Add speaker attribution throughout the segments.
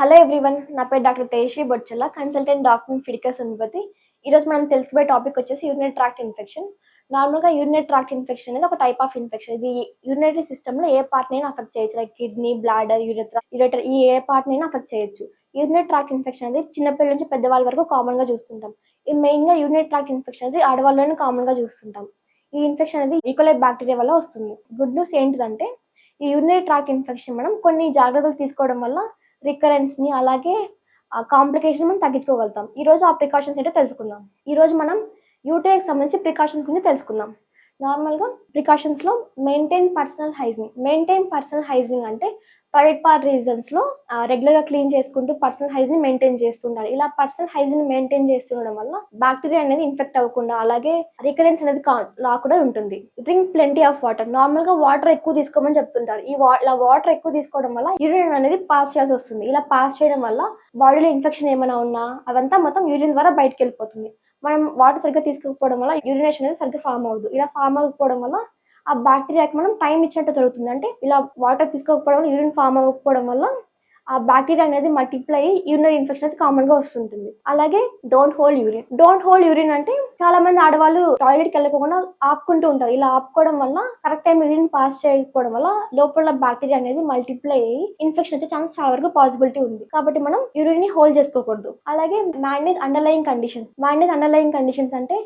Speaker 1: Hello everyone నా పేరు doctor Teji Bochchala consultant doctor Fiticus అనుపతి ఈరోజు మనం తెలుసుకునే టాపిక్ వచ్చేసి యూరినరీ ట్రాక్ట్ ఇన్ఫెక్షన్ నార్మల్గా యూరినరీ ట్రాక్ట్ ఇన్ఫెక్షన్ అనేది ఒక టైప్ ఆఫ్ ఇన్ఫెక్షన్ ఇది యూరినరీ సిస్టమ్లో ఏ పార్ట్ అయినా అఫెక్ట్ చేయొచ్చు. Like kidney bladder urethra ureter ఈ ఏ పార్ట్ అయినా అఫెక్ట్ చేయొచ్చు. యూరినరీ ట్రాక్ట్ ఇన్ఫెక్షన్ అనేది చిన్నపిల్లల నుంచి పెద్దవాళ్ళ వరకు కామన్గా చూస్తుంటాం. ఈ మెయిన్గా యూరినరీ ట్రాక్ట్ ఇన్ఫెక్షన్ అనేది ఆడవాళ్ళలోనే కామన్గా చూస్తుంటాం. ఈ ఇన్ఫెక్షన్ అనేది e. ఈకోలై బ్యాక్టీరియా వల్ల వస్తుంది. గుడ్ న్యూస్ ఏంటిదంటే ఈ యూరినరీ ట్రాక్ ఇన్ఫెక్షన్ మనం కొన్ని జాగ్రత్తలు తీసుకోవడం వల్ల రికరెన్స్ని అలాగే కాంప్లికేషన్ మనం తగ్గించుకోగలుగుతాం. ఈ రోజు ఆ ప్రికాషన్స్ ఏంటో తెలుసుకుందాం. ఈ రోజు మనం యూటీఐకి సంబంధించి ప్రికాషన్స్ గురించి తెలుసుకుందాం. నార్మల్గా ప్రికాషన్స్లో maintain personal hygiene maintain personal hygiene అంటే ప్రైవేట్ పార్ట్ రీజన్స్లో రెగ్యులర్గా క్లీన్ చేసుకుంటూ పర్సనల్ హైజీన్ మెయింటైన్ చేస్తుంటారు. ఇలా పర్సనల్ హైజీన్ మెయింటైన్ చేస్తుండడం వల్ల బ్యాక్టీరియా అనేది ఇన్ఫెక్ట్ అవ్వకుండా అలాగే రికరెన్స్ అనేది రాకుండా ఉంటుంది. డ్రింక్ ప్లెంటీ ఆఫ్ వాటర్ నార్మల్గా వాటర్ ఎక్కువ తీసుకోమని చెప్తుంటారు. ఈ ఇలా వాటర్ ఎక్కువ తీసుకోవడం వల్ల యూరిన్ అనేది పాస్ చేయాల్సి వస్తుంది. ఇలా పాస్ చేయడం వల్ల బాడీలో ఇన్ఫెక్షన్ ఏమైనా ఉన్నా అదంతా మొత్తం యూరిన్ ద్వారా బయటకు వెళ్ళిపోతుంది. మనం వాటర్ సరిగ్గా తీసుకోకపోవడం వల్ల యూరినేషన్ అనేది సరిగ్గా ఫామ్ అవ్వదు. ఇలా ఫామ్ అవ్వకపోవడం వల్ల ఆ బ్యాక్టీరియాకి మనం టైం ఇచ్చినట్టు జరుగుతుంది అంటే ఇలా వాటర్ తీసుకోకపోవడం వల్ల యూరిన్ ఫామ్ అవ్వకపోవడం వల్ల ఆ బ్యాక్టీరియా అనేది మల్టిప్లై అయ్యి యూరినరీ ఇన్ఫెక్షన్ అనేది కామన్గా వస్తుంటుంది. అలాగే don't hold urine don't hold urine అంటే చాలా మంది ఆడవాళ్ళు టాయిలెట్కి వెళ్ళకుండా ఆపుకుంటూ ఉంటారు. ఇలా ఆపుకోవడం వల్ల కరెక్ట్ టైం యూరిన్ పాస్ చేయకపోవడం వల్ల లోపల బ్యాక్టీరియా అనేది మల్టిప్లై అయ్యి ఇన్ఫెక్షన్ వచ్చే ఛాన్స్ చాలా వరకు పాసిబిలిటీ ఉంది. కాబట్టి మనం యూరిన్ని హోల్డ్ చేసుకోకూడదు. అలాగే magnet underlying conditions magnet underlying conditions అంటే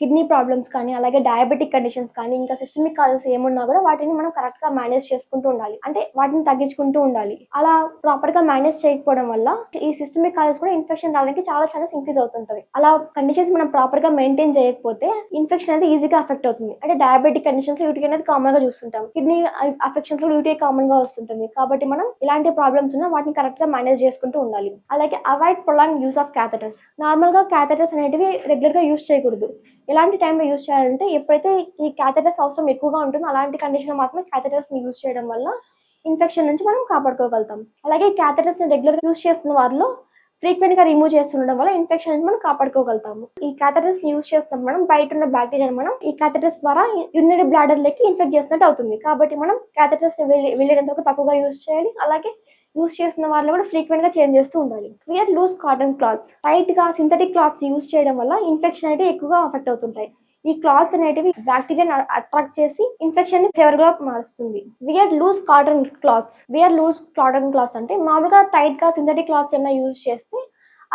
Speaker 1: కిడ్నీ ప్రాబ్లమ్స్ కానీ అలాగే డయాబెటిక్ కండిషన్స్ కానీ ఇంకా సిస్టమిక్ కాజెస్ ఏమున్నా కూడా వాటిని మనం కరెక్ట్గా మేనేజ్ చేసుకుంటూ ఉండాలి. అంటే వాటిని తగ్గించుకుంటూ ఉండాలి. అలా ప్రాపర్గా మేనేజ్ చేయకపోవడం వల్ల ఈ సిస్టమిక్ కాజెస్ కూడా ఇన్ఫెక్షన్ రావడానికి చాలా ఛాన్సెస్ ఇంక్రీజ్ అవుతుంటది. అలా కండిషన్స్ మనం ప్రాపర్గా మెయింటైన్ చేయకపోతే ఇన్ఫెక్షన్ అనేది ఈజీగా అఫెక్ట్ అవుతుంది. అంటే డయాబెటిక్ కండిషన్స్ యూటీ అనేది కామన్గా చూస్తుంటాం. కిడ్నీ అఫెక్షన్స్లో యూటీ కామన్గా వస్తుంటుంది. కాబట్టి మనం ఇలాంటి ప్రాబ్లమ్స్ ఉన్నా వాటిని కరెక్ట్గా మేనేజ్ చేసుకుంటూ ఉండాలి. అలాగే avoid prolong use of catheters నార్మల్గా క్యాథటర్స్ అనేటివి రెగ్యులర్గా యూస్ చేయకూడదు. ఎలాంటి టైంలో యూస్ చేయాలంటే ఎప్పుడైతే ఈ క్యాథటర్స్ అవసరం ఎక్కువగా ఉంటుందో అలాంటి కండిషన్ మాత్రమే క్యాథటర్స్ యూస్ చేయడం వల్ల ఇన్ఫెక్షన్ నుంచి మనం కాపాడుకోగలుగుతాం. అలాగే క్యాథటర్స్ రెగ్యులర్ యూస్ చేస్తున్న వారిలో ఫ్రీక్వెంట్గా రిమూవ్ చేస్తుండడం వల్ల ఇన్ఫెక్షన్ నుంచి మనం కాపాడుకోగలుగుతాము. ఈ క్యాథటర్స్ యూస్ చేస్తాం మనం బయట ఉన్న బ్యాక్టీరియా మనం ఈ క్యాథటర్స్ ద్వారా యూరినరీ బ్లాడర్ లెక్కి ఇన్ఫెక్ట్ చేసినట్టు అవుతుంది. కాబట్టి మనం క్యాథటర్స్ వెళ్ళేంత తక్కువగా యూస్ చేయాలి. అలాగే యూస్ చేస్తున్న వాళ్ళు కూడా ఫ్రీక్వెంట్గా చేంజ్ చేస్తూ ఉండాలి. క్లియర్ లూజ్ కాటన్ క్లాత్స్ టైట్గా సింథటిక్ క్లాత్స్ యూస్ చేయడం వల్ల ఇన్ఫెక్షన్ అనేది ఎక్కువగా అఫెక్ట్ అవుతుంటాయి. ఈ క్లాత్స్ అనేటివి బ్యాక్టీరియా అట్రాక్ట్ చేసి ఇన్ఫెక్షన్ని ఫేవర్గా మారుస్తుంది. Wear loose cotton clothes wear loose cotton clothes అంటే మామూలుగా టైట్గా సింథటిక్ క్లాత్స్ ఏమైనా యూజ్ చేస్తే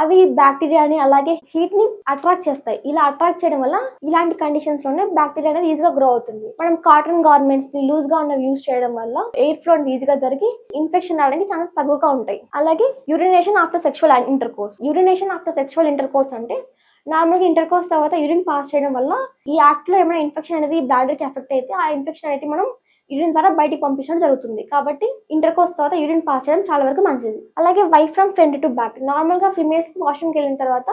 Speaker 1: అవి బ్యాక్టీరియాని అలాగే హీట్ని అట్రాక్ట్ చేస్తాయి. ఇలా అట్రాక్ట్ చేయడం వల్ల ఇలాంటి కండిషన్స్లోనే బ్యాక్టీరియా అనేది ఈజీగా గ్రో అవుతుంది. మనం కాటన్ గార్మెంట్స్ని లూజ్గా ఉన్నవి యూజ్ చేయడం వల్ల ఎయిర్ ఫ్లో ఈజీగా జరిగి ఇన్ఫెక్షన్ రావడానికి చాలా తక్కువగా ఉంటాయి. అలాగే urination after sexual intercourse urination after sexual intercourse అంటే నార్మల్గా ఇంటర్ కోర్స్ తర్వాత యూరిన్ పాస్ చేయడం వల్ల ఈ యాక్ట్లో ఏమైనా ఇన్ఫెక్షన్ అనేది బ్లాడర్కి ఎఫెక్ట్ అయితే ఆ ఇన్ఫెక్షన్ అనేది మనం యూరిన్ ద్వారా బయటికి పంపించడం జరుగుతుంది. కాబట్టి ఇంటర్ కోర్స్ తర్వాత యూరిన్ పాస్ చేయడం చాలా వరకు మంచిది. అలాగే wipe from front to back. నార్మల్గా ఫిమేల్స్ వాష్రూమ్కి వెళ్ళిన తర్వాత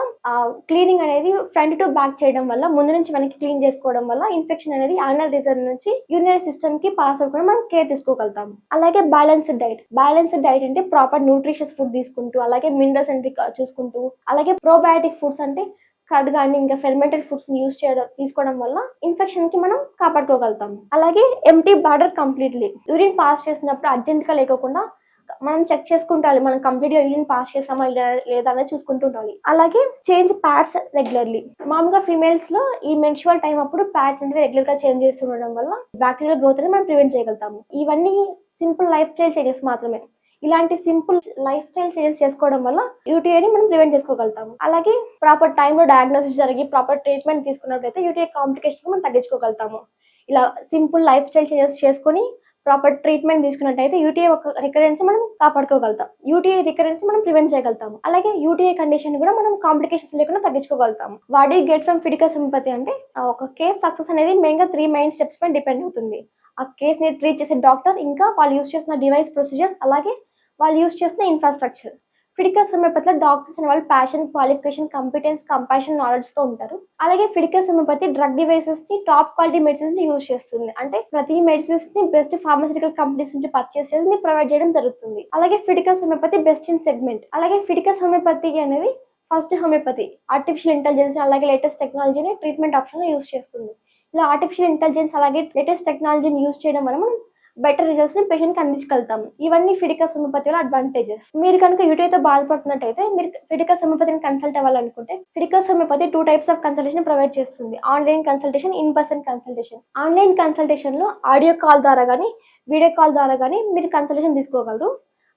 Speaker 1: క్లీనింగ్ అనేది ఫ్రంట్ టు బ్యాక్ చేయడం వల్ల ముందు నుంచి మనకి క్లీన్ చేసుకోవడం వల్ల ఇన్ఫెక్షన్ అనేది ఆనల్ రీజన్ నుంచి యూరినరీ సిస్టమ్కి పాస్ అవ్వకుండా మనం కేర్ తీసుకోగలుగుతాం అలాగే బ్యాలెన్స్డ్ డైట్. బ్యాలెన్స్డ్ డైట్ అంటే ప్రాపర్ న్యూట్రిషియస్ ఫుడ్ తీసుకుంటూ అలాగే మినరల్స్ అంటే చూసుకుంటూ అలాగే ప్రోబయాటిక్ ఫుడ్స్ అంటే కర్డ్ కానీ ఇంకా ఫెర్మెంటెడ్ ఫుడ్స్ని యూస్ చేయడం తీసుకోవడం వల్ల ఇన్ఫెక్షన్కి మనం కాపాడుకోగలుగుతాం అలాగే empty bladder completely. Urine pass చేసినప్పుడు అర్జెంట్గా లేకోకుండా లేకుండా మనం చెక్ చేసుకుంటాలి మనం కంప్లీట్గా యూరిన్ పాస్ చేసామా లేదా అనేది చూసుకుంటూ ఉండాలి. అలాగే చేంజ్ ప్యాడ్స్ రెగ్యులర్లీ. మామూలుగా ఫీమేల్స్లో ఈ మెన్షువల్ టైం అప్పుడు ప్యాడ్స్ అనేది రెగ్యులర్గా చేంజ్ చేస్తుండడం వల్ల బ్యాక్టీరియల్ గ్రోత్ అనేది మనం ప్రివెంట్ చేయగలుగుతాము. ఇవన్నీ సింపుల్ లైఫ్ స్టైల్ చేంజెస్ మాత్రమే. ఇలాంటి సింపుల్ లైఫ్ స్టైల్ చేంజ్ చేసుకోవడం వల్ల యూటీఐని మనం ప్రివెంట్ చేసుకోగలుగుతాము. అలాగే ప్రాపర్ టైంలో డయాగ్నోసిస్ జరిగి ప్రాపర్ ట్రీట్మెంట్ తీసుకున్నట్లయితే యూటీఐ కాంప్లికేషన్ మనం తగ్గించుకోగలుగుతాము. ఇలా సింపుల్ లైఫ్ స్టైల్ చేంజెస్ చేసుకొని ప్రాపర్ ట్రీట్మెంట్ తీసుకున్నట్టయితే యూటీఐ ఒక రికరెన్స్ మనం కాపాడుకోగలుగుతాం. యూటీఐ రికరెన్స్ మనం ప్రివెంట్ చేయగలుగుతాము. అలాగే యూటీఐ కండిషన్ కూడా మనం కాంప్లికేషన్స్ లేకుండా తగ్గించుకోగలుగుతాము. వాడి గెట్ ఫ్రమ్ ఫిడికల్ సింపతి అంటే ఒక కేస్ సక్సెస్ అనేది మెయిన్గా త్రీ మెయిన్ స్టెప్స్ పైన డిపెండ్ అవుతుంది. ఆ కేస్ని ట్రీట్ చేసే డాక్టర్ ఇంకా వాళ్ళు యూస్ చేసిన డివైస్ ప్రొసీజర్స్ అలాగే వాళ్ళు యూస్ చేసిన ఇన్ఫ్రాస్ట్రక్చర్ ఫిడికల్ హోమియోపతిలో డాక్టర్స్ అనే వాళ్ళు ప్యాషన్ క్వాలిఫికేషన్ కంపిటెన్స్ కంపాషన్ నాలెడ్జ్తో ఉంటారు. అలాగే ఫిడికల్ హోమియోపతి డ్రగ్ డివైసెస్ని టాప్ క్వాలిటీ మెడిసిన్స్ని యూజ్ చేస్తుంది. అంటే ప్రతి మెడిసిన్స్ని బెస్ట్ ఫార్మసిటికల్ కంపెనీస్ నుంచి పర్చేస్ చేసి ప్రొవైడ్ చేయడం జరుగుతుంది. అలాగే Fiticus homeopathy best in segment అలాగే ఫిడికల్ హోమియోపతి అనేది ఫస్ట్ హోమియోపతి ఆర్టిఫిషియల్ ఇంటెలిజెన్స్ అలాగే లేటెస్ట్ టెక్నాలజీని ట్రీట్మెంట్ ఆప్షన్ యూజ్ చేస్తుంది. ఇలా ఆర్టిఫిషియల్ ఇంటెలిజెన్స్ అలాగే లేటెస్ట్ టెక్నాలజీని యూజ్ చేయడం వల్ల మనం బెటర్ రిజల్ట్స్ని పేషెంట్కి అందించగలుగుతాం ఇవన్నీ ఫిడికస్ హోమియోపతి వల్ల అడ్వాంటేజెస్ మీరు కనుక యూటీఐతో బాధపడుతున్నట్టయితే మీరు ఫిడికస్ హోమియోపతిని కన్సల్ట్ అవ్వాలనుకుంటే Fiticus homeopathy two types of consultation provide చేస్తుంది. Online consultation in person consultation online కన్సల్టేషన్లో audio call ద్వారా కానీ వీడియో కాల్ ద్వారా కానీ మీరు కన్సల్టేషన్ తీసుకోగలరు.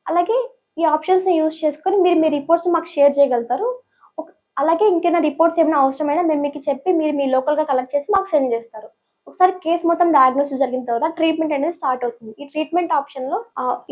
Speaker 1: అలాగే ఈ ఆప్షన్స్ని యూజ్ చేసుకొని మీరు మీ రిపోర్ట్స్ మాకు షేర్ చేయగలుగుతారు. అలాగే ఇంకేమైనా రిపోర్ట్స్ ఏమైనా అవసరమైనా మేము మీకు చెప్పి మీరు మీ లోకల్గా కలెక్ట్ చేసి మాకు సెండ్ చేస్తారు. ఒకసారి కేసు మొత్తం డయాగ్నోసిస్ జరిగిన తర్వాత ట్రీట్మెంట్ అనేది స్టార్ట్ అవుతుంది. ఈ ట్రీట్మెంట్ ఆప్షన్లో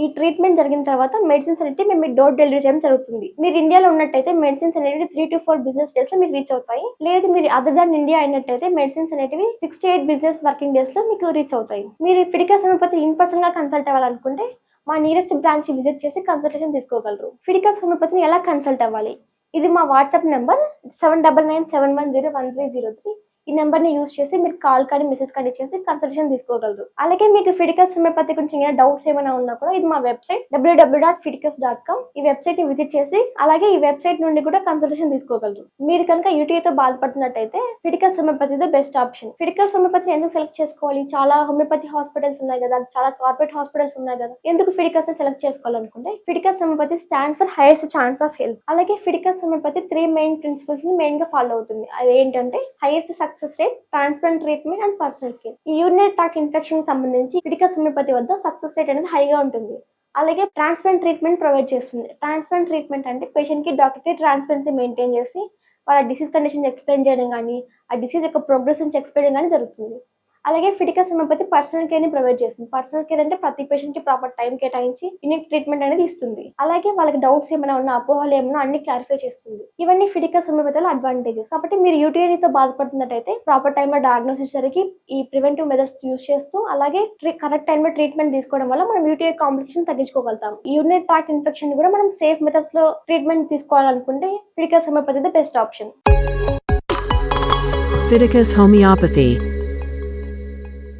Speaker 1: ఈ ట్రీట్మెంట్ జరిగిన తర్వాత మెడిసిన్స్ అనేది మేము డోర్ డెలివరీ చేయడం జరుగుతుంది. మీరు ఇండియాలో ఉన్నట్టయితే మెడిసిన్స్ అనేవి త్రీ టు ఫోర్ బిజినెస్ డేస్లో మీకు రీచ్ అవుతాయి. లేదు మీరు అదర్ దాన్ ఇండియా అయినట్టయితే మెడిసిన్స్ అనేటివి six to eight business working డేస్లో మీకు రీచ్ అవుతాయి. మీరు ఫిడికా సమపతి ఇన్ పర్సన్గా కన్సల్ట్ అవ్వాలనుకుంటే మా నియరెస్ట్ బ్రాంచ్ విజిట్ చేసి కన్సల్టేషన్ తీసుకోగలరు. ఫిడికా సమపతిని ఎలా కన్సల్ట్ అవ్వాలి? ఇది మా WhatsApp number seven double nine seven one zero one three zero three ఈ నెంబర్ని యూస్ యూజ్ చేసి మీరు కాల్ కానీ మెసేజ్ కానీ చేసి కన్సల్టేషన్ తీసుకోగలరు. అలాగే మీకు ఫిడికస్ హోమియోపతి గురించి ఏమైనా డౌట్స్ ఏమైనా ఉన్నా కూడా ఇది మా website W W dot Fiticus dot com ఈ వెబ్సైట్ని విజిట్ చేసి అలాగే ఈ వెబ్సైట్ నుండి కూడా కన్సల్టేషన్ తీసుకోగలరు. మీరు కనుక యూటీఐతో బాధపడుతున్నట్టయితే Fiticus homeopathy the best option. Fiticus homeopathy ఎందుకు సెలెక్ట్ చేసుకోవాలి? చాలా హోమియోపతి హాస్పిటల్స్ ఉన్నాయి కదా చాలా కార్పొరేట్ హాస్పిటల్స్ ఉన్నాయి కదా ఎందుకు ఫిడికస్ సెలెక్ట్ చేసుకోవాలనుకుంటే Fiticus homeopathy stand for highest chance of health. అలాగే ఫిడికస్ హోమియోపతి త్రీ మెయిన్ ప్రిన్సిపల్స్ని మెయిన్గా ఫాలో అవుతుంది. అది ఏంటంటే highest success success rate transplant treatment and personal care ఈ యూరినరీ ట్రాక్ ఇన్ఫెక్షన్ సంబంధించి ఫిడికస్ సమీపతి వద్ద సక్సెస్ రేట్ అనేది హైగా ఉంటుంది. అలాగే ట్రాన్స్ప్లాంట్ ట్రీట్మెంట్ ప్రొవైడ్ చేస్తుంది. ట్రాన్స్ప్లాంట్ ట్రీట్మెంట్ అంటే పేషెంట్కి డాక్టర్ ట్రాన్స్పరెన్సీ మెయింటైన్ చేసి వాళ్ళ డిసీజ్ కండిషన్ ఎక్స్ప్లెయిన్ చేయడం కానీ ఆ డిసీజ్ యొక్క ప్రోగ్రెస్ నుంచి ఎక్స్ప్లెయిన్ చేయడం కానీ జరుగుతుంది. అలాగే ఫిటికల్ హోమియోపతి పర్సనల్ కేర్ని ప్రొవైడ్ చేస్తుంది. పర్సనల్ కేర్ అంటే ప్రతి పేషెంట్కి ప్రాపర్ టైం కేటాయించి యూనిక్ ట్రీట్మెంట్ అనేది ఇస్తుంది. అలాగే వాళ్ళకి డౌట్స్ ఏమైనా ఉన్నా అపోహలు ఏమైనా అన్ని క్లారిఫై చేస్తుంది. ఇవన్నీ ఫిటికల్ సమయపతిలో అడ్వాంటేజెస్ కాబట్టి మీరు యూటీఐ తో బాధపడుతున్నట్టయితే ప్రాపర్ టైంలో డయాగ్నోసిస్ జరిగి ఈ ప్రివెంటివ్ మెథడ్స్ యూస్ చేస్తూ అలాగే కరెక్ట్ టైంలో ట్రీట్మెంట్ తీసుకోవడం వల్ల మనం యూటీఐ కాంప్లికేషన్ తగ్గించుకోగలుగుతాం. యూరినరీ ట్రాక్ ఇన్ఫెక్షన్ కూడా మనం సేఫ్ మెథడ్స్లో ట్రీట్మెంట్ తీసుకోవాలనుకుంటే Fiticus homeopathy best option
Speaker 2: Fiticus homeopathy.